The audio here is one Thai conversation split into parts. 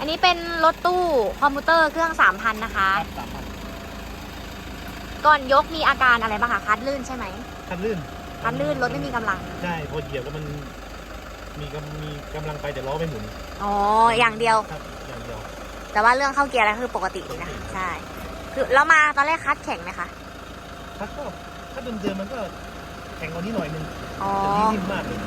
อันนี้เป็นรถตู้คอมพิวเตอร์เครื่องสามพันนะคะ สามพันก่อนยกมีอาการอะไรบ้างคะคัดลื่นใช่ไหมคันลื่นคัดลื่นรถไม่มีกำลัง ใช่พอเหยียบแล้วมันมีกำมีกำลังไปแต่ล้อไม่หมุนอ๋อ อย่างเดียว ครับอย่างเดียว แต่ว่าเรื่องเข้าเกียร์อะไรคือปกติดีนะใช่ คือแล้วมาตอนแรกคัดแข็งไหมคะ ถ้าก็ถ้าเดิมๆมันก็แข็งกว่านี้หน่อยนึงอ๋อ แต่นี่นิ่มมากเลย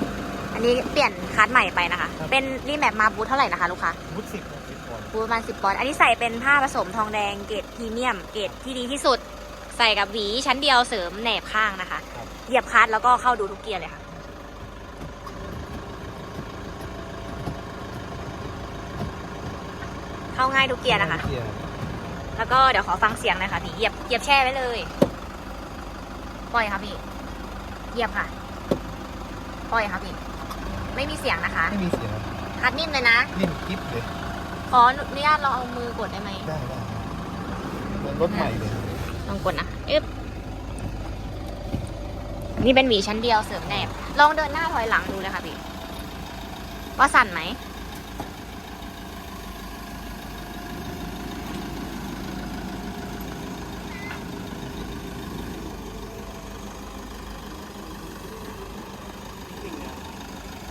อันนี้เปลี่ยนคัดใหม่ไปนะคะ ครับ เป็นรีแมปมาบูทเท่าไหร่นะคะลูกค้า วุฒิสิบสิบก่อนบู ทประมาณสิบปอนด์อันนี้ใส่เป็นผ้าผสมทองแดงเกรดพรีเมียมเกรดที่ดีที่สุด ใส่กับหวีชั้นเดียวเสริมแหนบข้างนะคะ ครับเหยียบคลัดแล้วก็เข้าดูทุกเกียร์เลยค่ะ เข้าง่ายทุกเกียร์นะคะ เกียร์แล้วก็เดี๋ยวขอฟังเสียงหน่อยค่ะพี่เหยียบเหยียบแช่ไว้เลย ปล่อยค่ะพี่เหยียบค่ะ ปล่อยค่ะพี่ ไม่มีเสียงนะคะ ไม่มีเสียงคัดนิ่มเลยนะ นิ่มกิ๊บเลย ขออนุญาตลองเอามือกดได้ไหมได้ได้เหมือนรถใหม่เลยลองกดนะอึ๊บนี่เป็นหวีชั้นเดียวเสริมแนบ ลองเดินหน้าถอยหลังดูเลยค่ะพี่ ว่าสั่นไหม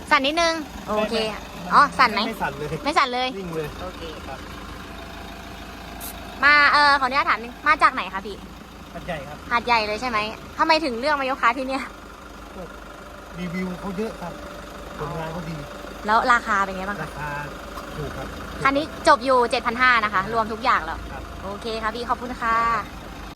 สั่นนิดนึง โอเค อ๋อ สั่นไหม ไม่สั่นเลยไม่สั่นเลย นิ่งเลยโอเค ครับมา เออขออนุญาตถามนึงมาจากไหนคะพี่คันใหญ่ครับหาดใหญ่เลยใช่ไหมทำไมถึงเลือกมายกค้าที่เนี่ย รีวิวเขาเยอะครับผลงานเขาดีแล้วราคาเป็นไงบ้างราคะคาถูกครับ คันนี้จบอยู่ 7,500นะคะ รวมทุกอย่างแล้ว ครับ โอเคค่ะพี่ ขอบคุณค่ะ